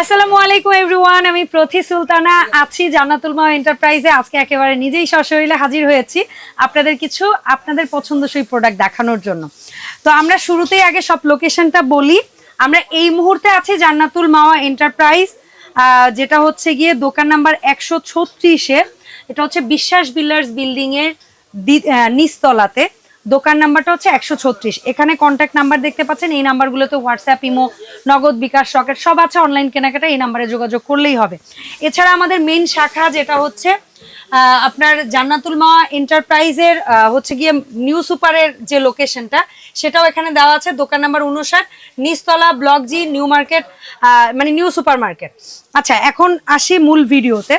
আসসালামু আলাইকুম এভরিওয়ান আমি প্রথি সুলতানা আছি জান্নাতুল মা এন্টারপ্রাইজে। আজকে একেবারে নিজেই সশরীরে হাজির হয়েছি আপনাদের কিছু আপনাদের পছন্দসই প্রোডাক্ট দেখানোর জন্য। তো আমরা শুরুতেই আগে সব লোকেশনটা বলি। আমরা এই মুহূর্তে আছি জান্নাতুল মাওয়া এন্টারপ্রাইজ যেটা হচ্ছে গিয়ে দোকান নাম্বার একশো ছত্রিশে এটা হচ্ছে বিশ্বাস বিল্ডার্স বিল্ডিং এর দি- আহ, নিচতলাতে। দোকান নাম্বারটা হচ্ছে একশো ছত্রিশ। এখানে কন্ট্যাক্ট নাম্বার দেখতে পাচ্ছেন, এই নাম্বারগুলোতে হোয়াটসঅ্যাপ ইমো নগদ, বিকাশ, রকেট, সব আছে অনলাইন কেনাকাটা, এই নাম্বারে যোগাযোগ করলেই হবে। এছাড়া আমাদের মেন শাখা যেটা হচ্ছে আপনার জান্নাতুল মা এন্টারপ্রাইজের হচ্ছে গিয়ে নিউ সুপারের যে লোকেশনটা সেটাও এখানে দেওয়া আছে। দোকান নাম্বার উনষাট, নিচতলা ব্লক জি নিউ মার্কেট মানে নিউ সুপার মার্কেট আচ্ছা এখন আসি মূল ভিডিওতে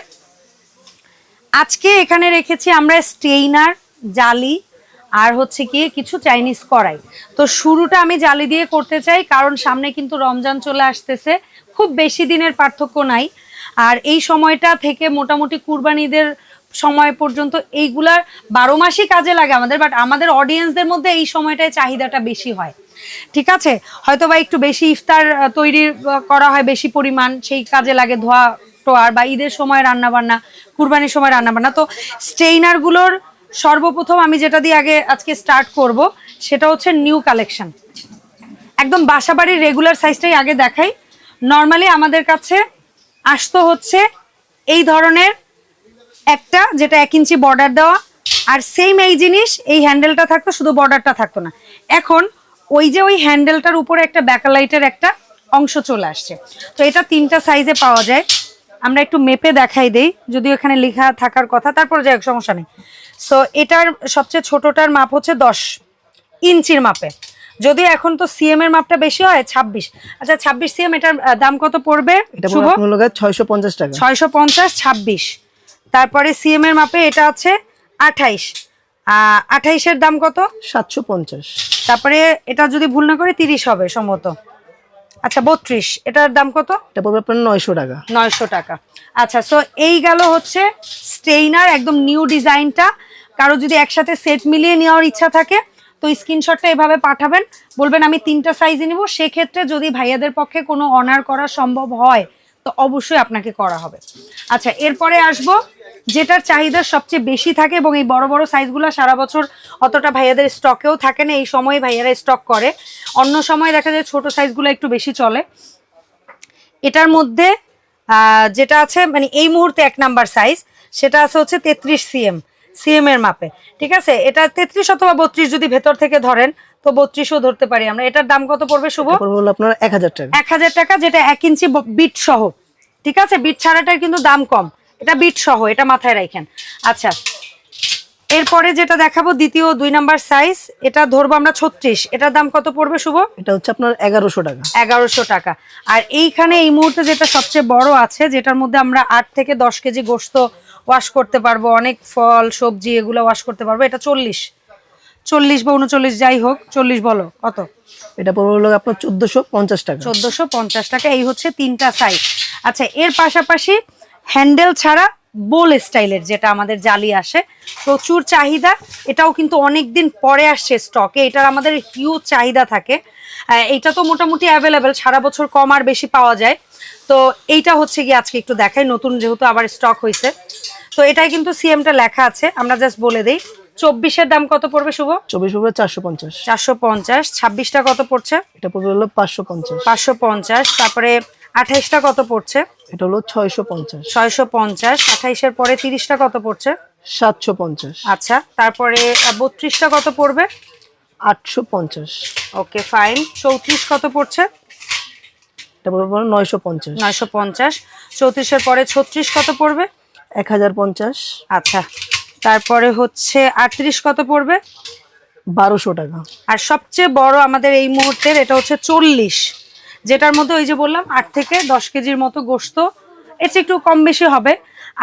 আজকে এখানে রেখেছি আমরা স্টেইনার, জালি আর হচ্ছে কি কিছু চাইনিজ কড়াই। তো শুরুটা আমি জালি দিয়ে করতে চাই, কারণ সামনে কিন্তু রমজান চলে আসতেছে, খুব বেশি দিনের পার্থক্য নাই। আর এই সময়টা থেকে মোটামুটি কুরবানিদের সময় পর্যন্ত এইগুলার বারো মাসই কাজে লাগে আমাদের বাট আমাদের অডিয়েন্সদের মধ্যে এই সময়টায় চাহিদাটা বেশি হয়। ঠিক আছে? হয়তো বা একটু বেশি ইফতার তৈরি করা হয় বেশি পরিমাণ, সেই কাজে লাগে ধোয়া টোয়ার বা ঈদের সময় রান্না বান্না কুরবানির সময় রান্না বান্না তো স্টেইনারগুলোর সর্বপ্রথম আমি যেটা দিয়ে আগে আজকে স্টার্ট করব, সেটা হচ্ছে নিউ কালেকশন একদম বাসাবাড়ির রেগুলার সাইজটাই আগে দেখাই। নর্মালি আমাদের কাছে আসতো হচ্ছে এই ধরনের একটা, যেটা এক ইঞ্চি বর্ডার দেওয়া। আর সেম এই জিনিস, এই হ্যান্ডেলটা থাকতো, শুধু বর্ডারটা থাকতো না। এখন ওই যে ওই হ্যান্ডেলটার উপরে একটা ব্যাকালাইটের একটা অংশ চলে আসছে। তো এটা তিনটা সাইজে পাওয়া যায়। আমরা একটু মেপে দেখাই দেই যদিও এখানে লেখা থাকার কথা তারপর যাই সমস্যা নেই। সো এটার সবচেয়ে ছোটটার মাপ হচ্ছে দশ ইঞ্চির মাপে। যদি এখন তো সিএম এর মাপটা বেশি হয় ছাব্বিশ। আচ্ছা ছাব্বিশ সিএম এটার দাম কত পড়বে? শুভ? আপনার হলো ছয়শো পঞ্চাশ টাকা। ছয়শো পঞ্চাশ ছাব্বিশ। তারপরে সিএম এর মাপে এটা আছে আঠাইশ। আঠাইশের দাম কত? সাতশো পঞ্চাশ। তারপরে এটা যদি ভুল না করে তিরিশ হবে সম্ভবত। আচ্ছা বত্রিশ। এটার দাম কত? এটা পড়বে আপনার নয়শো টাকা। নয়শো টাকা। আচ্ছা সো এই গেল হচ্ছে স্টেইনার একদম নিউ ডিজাইনটা কারও যদি একসাথে সেট মিলিয়ে নেওয়ার ইচ্ছা থাকে তো স্ক্রিনশটটা এভাবে পাঠাবেন। বলবেন আমি তিনটা সাইজে নিব। সেক্ষেত্রে যদি ভাইয়াদের পক্ষে কোনো অনার করা সম্ভব হয় তো অবশ্যই আপনাকে করা হবে। আচ্ছা এরপরে আসব যেটার চাহিদা সবচেয়ে বেশি থাকে এবং এই বড় বড় সাইজগুলো সারা বছর অতটা ভাইয়াদের স্টকেও থাকে না এই সময় ভাইয়ারা স্টক করে। অন্য সময় দেখা যায় ছোট সাইজগুলো একটু বেশি চলে। এটার মধ্যে যেটা আছে মানে এই মুহূর্তে এক নাম্বার সাইজ সেটা আছে হচ্ছে তেত্রিশ সিএম সিএম এর মাপে। ঠিক আছে? এটা তেত্রিশ অথবা বত্রিশ যদি ভেতর থেকে ধরেন তো বত্রিশও ধরতে পারি আমরা। এটার দাম কত পড়বে শুভ? আপনার এক হাজার টাকা। এক হাজার টাকা যেটা এক ইঞ্চি বিট সহ। ঠিক আছে? বিট ছাড়াটার কিন্তু দাম কম। এটা বিট সহ এটা মাথায় রাখেন আচ্ছা এরপরে যেটা দেখাবো দ্বিতীয় দুই নাম্বার সাইজ এটা ধরবো আমরা ছত্রিশ। এটার দাম কত পড়বে শুভ? এটা হচ্ছে আপনার এগারোশো টাকা। এগারোশো টাকা। আর এইখানে এই মুহূর্তে যেটা সবচেয়ে বড় আছে যেটার মধ্যে আমরা আট থেকে দশ কেজি গোস্ত ওয়াশ করতে পারব অনেক ফল সবজি এগুলো ওয়াশ করতে পারব এটা চল্লিশ। চল্লিশ বা উনচল্লিশ যাই হোক চল্লিশ বলো কত? এটা পড়বে হলো আপনার চোদ্দশো পঞ্চাশ টাকা। চোদ্দশো পঞ্চাশ টাকা এই হচ্ছে তিনটা সাইজ আচ্ছা এর পাশাপাশি হ্যান্ডেল ছাড়া বোল স্টাইলের যেটা আমাদের জালি আসে। প্রচুর চাহিদা। এটাও কিন্তু অনেক দিন পরে আসছে স্টকে এটার আমাদের হিউজ চাহিদা থাকে। এইটা তো মোটামুটি অ্যাভেলেবেল সারা বছর কম আর বেশি পাওয়া যায়। তো এইটা হচ্ছে কি আজকে একটু দেখাই। নতুন যেহেতু আবার স্টক হয়েছে তো এটাই কিন্তু সিএমটা লেখা আছে। আমরা জাস্ট বলে দেই। চব্বিশের দাম কত পড়বে শুভ? চব্বিশ পড়বে চারশো পঞ্চাশ। চারশো পঞ্চাশ। ছাব্বিশটা কত পড়ছে? এটা পড়বে হলো পাঁচশো পঞ্চাশ। পাঁচশো পঞ্চাশ। তারপরে আঠাইশটা কত পড়ছে? এটা হলো ছয়শো পঞ্চাশ। ছয়শো পঞ্চাশ আঠাইশের পরে তিরিশটা কত পড়ছে? সাতশো পঞ্চাশ। আচ্ছা তারপরে বত্রিশটা কত পড়বে? আটশো পঞ্চাশ। Okay fine. চৌত্রিশ কত পড়ছে? এটা পড়বে পরে ছত্রিশ কত পড়বে? এক হাজার পঞ্চাশ। আচ্ছা তারপরে হচ্ছে আটত্রিশ কত পড়বে? বারোশো টাকা। আর সবচেয়ে বড় আমাদের এই মুহূর্তের এটা হচ্ছে চল্লিশ। যেটার মধ্যে ওই যে বললাম, আট থেকে দশ কেজির মতো গোস্ত চেয়ে একটু কম বেশি হবে।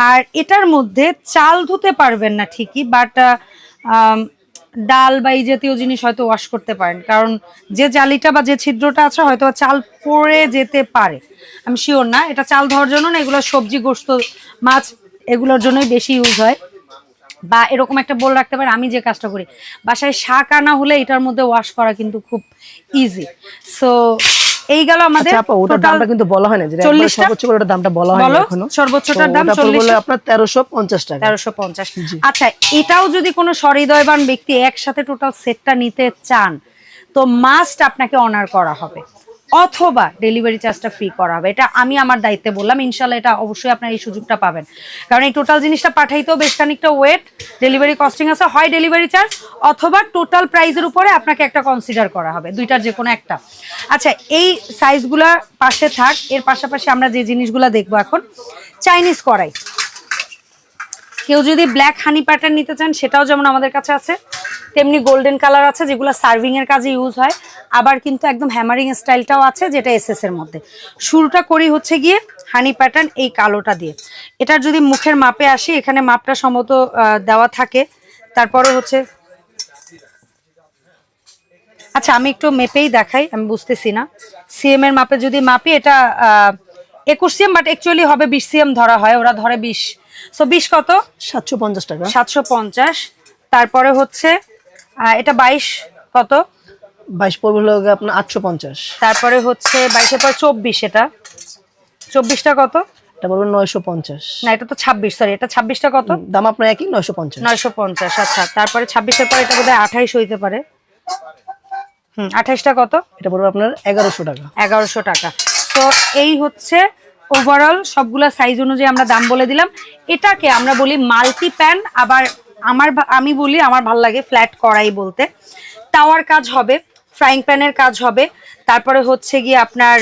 আর এটার মধ্যে চাল ধুতে পারবেন না ঠিকই বাট ডাল বা এই জাতীয় জিনিস হয়তো ওয়াশ করতে পারেন। কারণ যে জালিটা বা যে ছিদ্রটা আছে, হয়তো চাল পড়ে যেতে পারে। আমি শিওর না, এটা চাল ধোয়ার জন্য না, এগুলো সবজি গোস্ত মাছ, এগুলোর জন্যই বেশি ইউজ হয়। বা এরকম একটা বল রাখতে পারে আমি যে কাজটা করি। বাসায় শাক আনা হলে এটার মধ্যে ওয়াশ করা কিন্তু খুব ইজি সো এই গেল আমাদের আচ্ছা আপা ওটার দামটা কিন্তু বলা হয় না যে একবার 40 টা? সর্বোচ্চ করে ওটার দামটা বলা হয় না এখনও। সর্বোচ্চটার দাম 40 বলে আপনার তেরোশো পঞ্চাশ টাকা। তেরোশো পঞ্চাশ। আচ্ছা এটাও যদি কোনো সহৃদয়বান ব্যক্তি একসাথে টোটাল সেটটা নিতে চান তো মাস্ট আপনাকে অনার করা হবে। অথবা ডেলিভারি চার্জটা ফ্রি করা হবে। এটা আমি আমার দায়িত্বে বললাম ইনশাল্লাহ এটা অবশ্যই আপনার এই সুযোগটা পাবেন। কারণ এই টোটাল জিনিসটা পাঠাইতেও বেশ খানিকটা ওয়েট ডেলিভারি কস্টিং আছে, হয় ডেলিভারি চার্জ অথবা টোটাল প্রাইসের উপরে আপনাকে একটা কনসিডার করা হবে, দুইটার যে কোনো একটা। আচ্ছা এই সাইজগুলা পাশে থাক, এর পাশাপাশি আমরা যে জিনিসগুলো দেখব এখন চাইনিজ কড়াই। কেউ যদি ব্ল্যাক হানি প্যাটার্ন নিতে চান, সেটাও যেমন আমাদের কাছে আছে তেমনি গোল্ডেন কালার আছে যেগুলো সার্ভিং এর কাজে ইউজ হয়। আবার কিন্তু একদম হ্যামারিং স্টাইলটাও আছে যেটা এসএস এর মধ্যে। শুরুটা করি হচ্ছে গিয়ে হানি প্যাটার্ন এই কালোটা দিয়ে। এটার যদি মুখের মাপে আসি এখানে মাপটা সম্ভবত দেওয়া থাকে। তারপরে হচ্ছে আচ্ছা আমি একটু মেপেই দেখাই আমি বুঝতেছি না। সিএম এর মাপে যদি মাপি এটা একুশ সিএম বাট অ্যাকচুয়ালি হবে বিশ সিএম ধরা হয় ওরা ধরে বিশ। সো বিশ কত? সাতশো পঞ্চাশ টাকা। সাতশো পঞ্চাশ। তারপরে হচ্ছে এটা বাইশ কত? বাইশ পড়বে হলো আপনার আটশো পঞ্চাশ। তারপরে হচ্ছে বাইশের পর চব্বিশ এটা। চব্বিশটা কত? এটা নয়শো পঞ্চাশ। না এটা তো ছাব্বিশ সরি এটা ছাব্বিশটা কত? দাম আপনার একই নয়শো পঞ্চাশ। নয়শো পঞ্চাশ আচ্ছা। তারপরে ছাব্বিশের পর এটা বোধহয় আঠাইশ হইতে পারে। হুম আঠাইশটা কত? এটা আপনার এগারোশো টাকা। এগারোশো টাকা। তো এই হচ্ছে ওভারঅল সবগুলা সাইজ অনুযায়ী আমরা দাম বলে দিলাম। এটাকে আমরা বলি মাল্টি প্যান আবার আমার আমি বলি আমার ভালো লাগে ফ্ল্যাট কড়াই বলতে। তাওয়ার কাজ হবে ফ্রাইং প্যানের কাজ হবে তারপরে হচ্ছে গিয়ে আপনার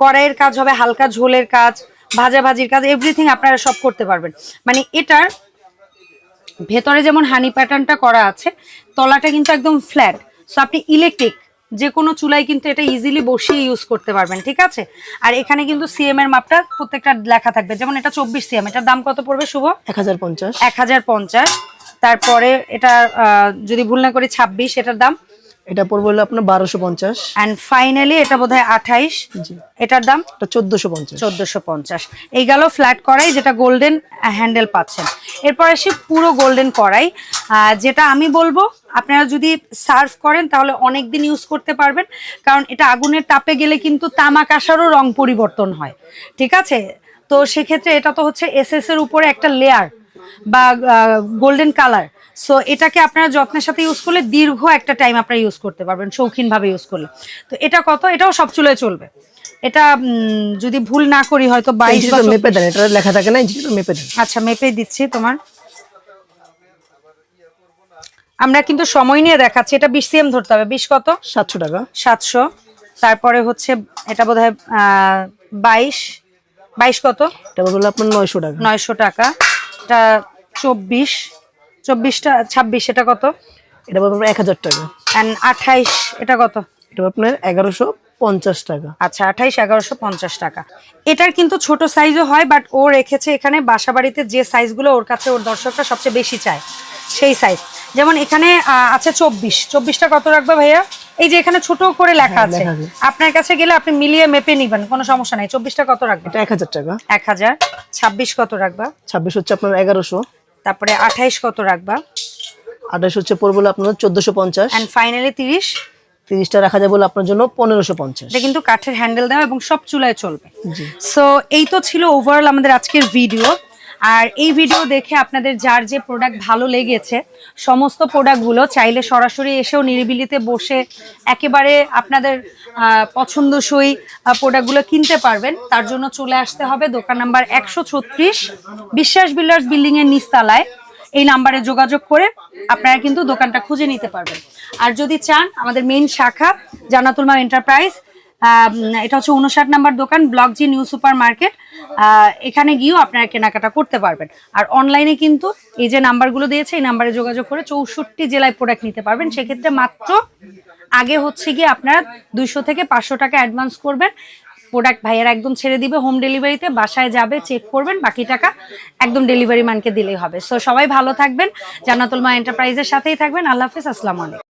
কড়াইয়ের কাজ হবে হালকা ঝোলের কাজ ভাজাভাজির কাজ এভরিথিং আপনারা সব করতে পারবেন। মানে এটার ভেতরে যেমন হানি প্যাটার্নটা করা আছে তলাটা কিন্তু একদম ফ্ল্যাট সো আপনি ইলেকট্রিক যে কোনো চুলায় কিন্তু এটা ইজিলি বসিয়ে ইউজ করতে পারবেন ঠিক আছে? আর এখানে কিন্তু সিএম এর মাপটা প্রত্যেকটা লেখা থাকবে। যেমন এটা চব্বিশ সিএম এটার দাম কত পড়বে শুভ? এক হাজার পঞ্চাশ। এক হাজার পঞ্চাশ। তারপরে এটা যদি ভুল না করি ছাব্বিশ এটার দাম? এটা পড়বে হলো আপনার বারোশো পঞ্চাশ। অ্যান্ড ফাইনালি এটা বোধ হয় আঠাইশ এটার দাম? চোদ্দশো পঞ্চাশ। চোদ্দশো পঞ্চাশ। এই গেল ফ্ল্যাট কড়াই যেটা গোল্ডেন হ্যান্ডেল পাচ্ছেন। এরপর আসি পুরো গোল্ডেন কড়াই। যেটা আমি বলব আপনারা যদি সার্ভ করেন তাহলে অনেক দিন ইউজ করতে পারবেন। কারণ এটা আগুনের তাপে গেলে কিন্তু তামাক আসারও রং পরিবর্তন হয়। ঠিক আছে? তো সেক্ষেত্রে এটা তো হচ্ছে এসএস এর উপরে একটা লেয়ার বা গোল্ডেন কালার সো এটাকে আপনারা যত্নের সাথে ইউজ করলে দীর্ঘ একটা টাইম আপনারা ইউজ করতে পারবেন শৌখিনভাবে ইউজ করলে। তো এটা কত? এটাও সব চুলে চলবে। এটা যদি ভুল না করি হয়তো বাইশ মেপে 24 দেন এটা লেখা থাকে না মেপে দেন। আচ্ছা মেপে দিচ্ছি তোমার। আমরা কিন্তু সময় নিয়ে দেখাচ্ছি এটা বিশ সিএম ধরতে হবে। বিশ কত? সাতশো টাকা। সাতশো। তারপরে হচ্ছে এটা বোধ হয় বাইশ। বাইশ কত? এটা আপনার নয়শো টাকা। নয়শো টাকা। এটা চব্বিশ চব্বিশটা ছাব্বিশ এটা কত? এটা পড়বে এক হাজার টাকা। অ্যান্ড আঠাইশ এটা কত? এটা আপনার এগারোশো পঞ্চাশ টাকা। আচ্ছা আঠাইশ এগারোশো পঞ্চাশ টাকা। এটার কিন্তু ছোট সাইজও হয় বাট ও রেখেছে এখানে বাসা বাড়িতে যে সাইজগুলো ওর কাছে ওর দর্শকরা সবচেয়ে বেশি চায় সেই সাইজ যেমন এখানে আছে চব্বিশ। চব্বিশটা কত রাখবে ভাইয়া? এই যে এখানে ছোট করে লেখা হ্যাঁ, আছে আপনার কাছে গেলে আপনি মিলিয়ে মেপে নিবেন কোনো সমস্যা নাই। চব্বিশটা কত রাখবে এটা এক হাজার টাকা। এক হাজার। ছাব্বিশ কত রাখবা? ছাব্বিশ হচ্ছে আপনার এগারোশো। তারপরে আঠাইশ কত রাখবা? আঠাশ হচ্ছে পড়বে আপনার চোদ্দশো পঞ্চাশ। অ্যান্ড ফাইনালি তিরিশ? তিরিশটা রাখা যাবে বলে আপনার জন্য পনেরোশো পঞ্চাশ। এটা কিন্তু কাঠের হ্যান্ডেল দেওয়া এবং সব চুলায় চলবে। সো এই তো ছিল ওভারঅল আমাদের আজকের ভিডিও আর এই ভিডিও দেখে আপনাদের যার যে প্রোডাক্ট ভালো লেগেছে, সমস্ত প্রোডাক্টগুলো চাইলে সরাসরি এসেও নিরিবিলিতে বসে একেবারে আপনাদের পছন্দসই প্রোডাক্টগুলো কিনতে পারবেন। তার জন্য চলে আসতে হবে দোকান নাম্বার একশো ছত্রিশ বিশ্বাস বিল্ডার্স বিল্ডিংয়ের এর নিচতলায়। এই নাম্বারে যোগাযোগ করে আপনারা কিন্তু দোকানটা খুঁজে নিতে পারবেন। আর যদি চান, আমাদের মেইন শাখা জানাতুলমা এন্টারপ্রাইজ এটা হচ্ছে উনষাট নাম্বার দোকান block G new super market এখানে গিয়েও আপনারা কেনাকাটা করতে পারবেন। আর অনলাইনে কিন্তু এই যে নাম্বারগুলো দিয়েছে, এই নাম্বারে যোগাযোগ করে চৌষট্টি জেলায় প্রোডাক্ট নিতে পারবেন। সেক্ষেত্রে মাত্র আগে হচ্ছে গিয়ে আপনারা দুইশো থেকে পাঁচশো টাকা অ্যাডভান্স করবেন। প্রোডাক্ট ভাইয়েরা একদম ছেড়ে দিবে হোম ডেলিভারিতে বাসায় যাবে চেক করবেন, বাকি টাকা একদম ডেলিভারি ম্যানকে দিলেই হবে। সো সবাই ভালো থাকবেন। জান্নাতুল মা এন্টারপ্রাইজের সাথেই থাকবেন। আল্লাহ হাফিজ, আসসালামু আলাইকুম।